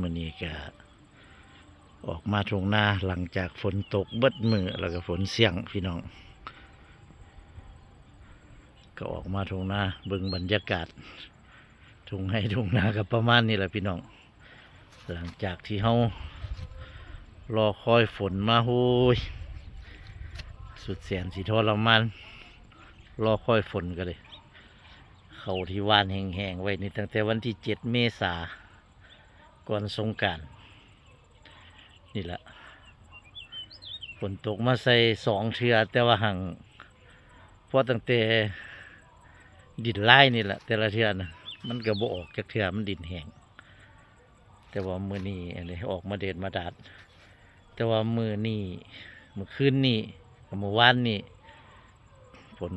มื่อนี้ก็ออกมาทงนาหลังจากฝนตกเบิดมือแล้วก็ฝนเสี่ยงพี่น้อง ก็ออกมาทงนาเบิ่งบรรยากาศทงให้ทงนากับประมาณนี้แหละพี่น้อง หลังจากที่เฮารอคอยฝนมาโหยสุดแสนสีทรมานรอคอยฝนกันเลย เขาที่วานแห้งๆไว้นี่ตั้งแต่วันที่เจ็ดเมษาก่อนสงการนี่แหละฝนตกมาใส่สองเทือแต่ว่าหังเพราะตั้งแต่ดินไล่นี่แหละ แต่ละเทือนะมันก็บ่ออกจากเทือมันดินแห้งแต่ว่ามือนี้อันนี้ออกมาเด็ดมาดาด แต่ว่ามือนี่มือคืนนี่กับมือวานนี่ฝน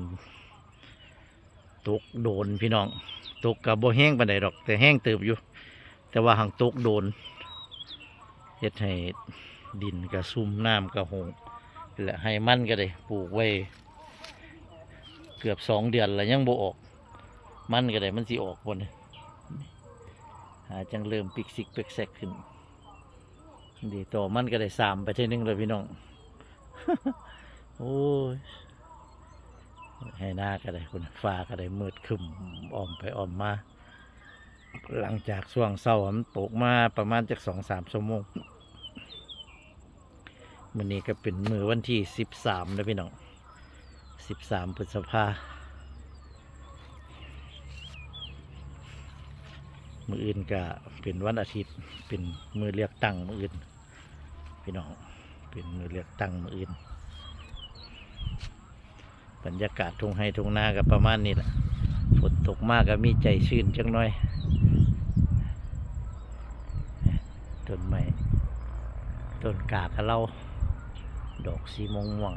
ตกโดนพี่น้องตกกับบ่แห้งปานใดดอก แต่แห้งเติบอยู่ แต่ว่าหังตกโดนเฮ็ดให้ดินกระซุ่มน้ำกระหงและให้มันก็ได้ปลูกไว้ เกือบสองเดือนแล้วยังบ่ออก มันก็ได้มันสิออกบนหาจังเริ่มปิกซิกเปกแซกขึ้นดีต่อมันก็ได้สามไปเท่นึงเลยพี่น้อง โอ้ย ให้หน้าก็ได้คุณฟ้าก็ได้มืดคึมอ้อมไปอ้อมมา หลังจากช่วงเศร้ามันตกมาประมาณจากสองสามชั่วโมงมื้อนี้ก็เป็นมือวันที่สิบสามนะพี่น้องสิบสามพฤษภามืออื่นก็เป็นวันอาทิตย์ เป็นมือเลือกตั้งมืออื่น พี่น้องเป็นมือเลือกตั้งมืออื่น บรรยากาศทุ่งไฮทุ่งนากับประมาณนี้แหละฝนตกมากก็มีใจชื่นจังน่อยต้นไม้ต้นกากกะเล่าดอกสีม่วงม่วง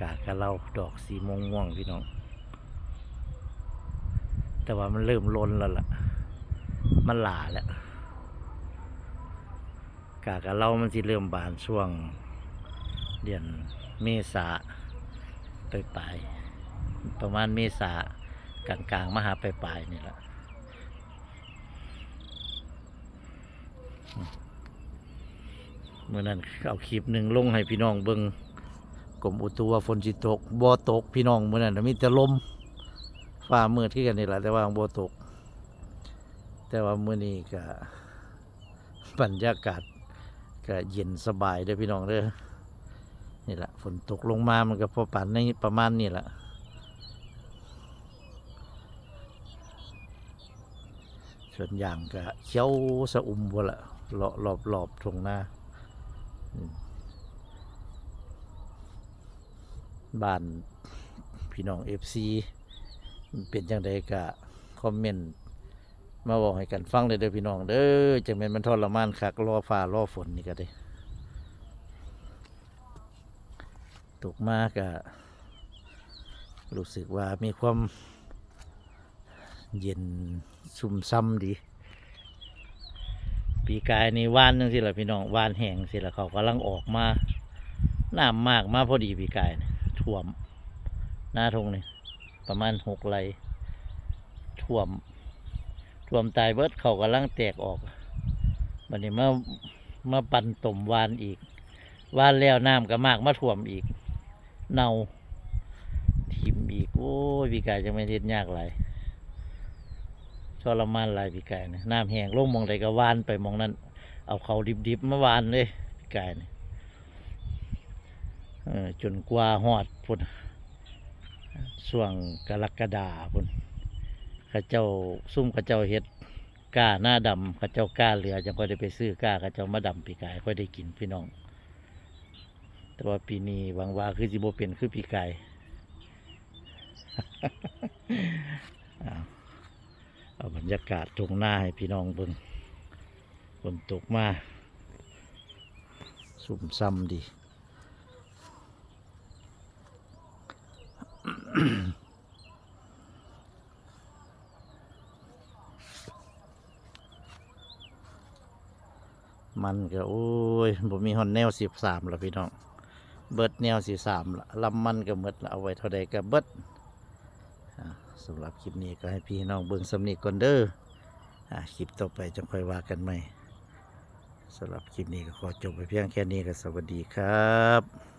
กากกะเล่าดอกสีม่วงม่วงพี่น้อง แต่ว่ามันเริ่มล้นแล้วล่ะ มันหลาแล้วกากกะเล่ามันสิเริ่มบานช่วงเดือน เมษาไปปลายประมาณเมษากลางกลางๆมาหาไปปลายนี่แหละเมื่อนั้นเอาคลิปหนึ่งลงให้พี่น้องเบิงกรมอุตุว่าฝนสิตกบ่ตกพี่น้องเมื่อนั้นมีแต่ลมฟ้ามืดที่กันนี่แหละแต่ว่าบ่ตก แต่ว่าเมื่อนี้ก็บรรยากาศก็เย็นสบายเด้อพี่น้องเด้อนี่แหละ ฝนตกลงมามันก็พอปานในประมาณนี้แหละส่วนอย่างก็เขียวสะอุ่มบ่ละรอบรอบรอบตรงหน้าบ้านพี่น้องเอฟซีเป็นจังใดก็คอมเมนต์มาบอกให้กันฟังเลยเด้อพี่น้องเด้อจังแม่นมันทรมานคักรอฟ้ารอฝนนี่ก็ได้ ตกมากอะรู้สึกว่ามีความเย็นซุ่มซ้ำดี ปีกายนี่ว่านนึงสิละพี่น้องว่านแห้งสิละเขากำลังออกมาน้ำมากมาพอดีปีกายนี่ท่วม หน้าทงนี่ประมาณหกไรท่วมท่วมตายเบิดเขากำลังแตกออกบันนี้มามาปั่นต่มวานอีกวานแล้วน้ำก็มากมาท่วมอีก เน่าทิมอีก โอ้ยพี่กายจะไม่เท็ดยากหลายทรมานหลายพี่กายนะน้ำแห้งลงมองใดก็วานไปมองนั้น เอาเขาดิบๆมาวานเลยพี่กายนะเออจนกว่าหอดพุ่นช่วงกรกฎาพุ่นข้าเจ้าซุ่มข้าเจ้าเฮ็ดก้าหน้าดำข้าเจ้าก้าเหลือจังก็ได้ไปซื้อก้าข้าเจ้ามาดำพี่กายค่อยได้กินพี่น้อง แต่ว่าปีนี้หวังว่าคือสิบเปลี่ยนคือปีไก่เอาเอาบรรยากาศตรงหน้าให้พี่น้องเบิ่งฝนตกมาสุ่มซ้ำดีมันก็โอ้ยบ่มีฮอนแนวสิบสามแล้วพี่น้อง เบิดแนวสีสามลำมันก็หมดละเอาไว้เท่าใดก็เบิดสำหรับคลิปนี้ก็ให้พี่น้องเบิ่งสำนีก่อนเด้อคลิปต่อไปจะค่อยว่ากันใหม่สำหรับคลิปนี้ก็ขอจบไปเพียงแค่นี้ก็สวัสดีครับ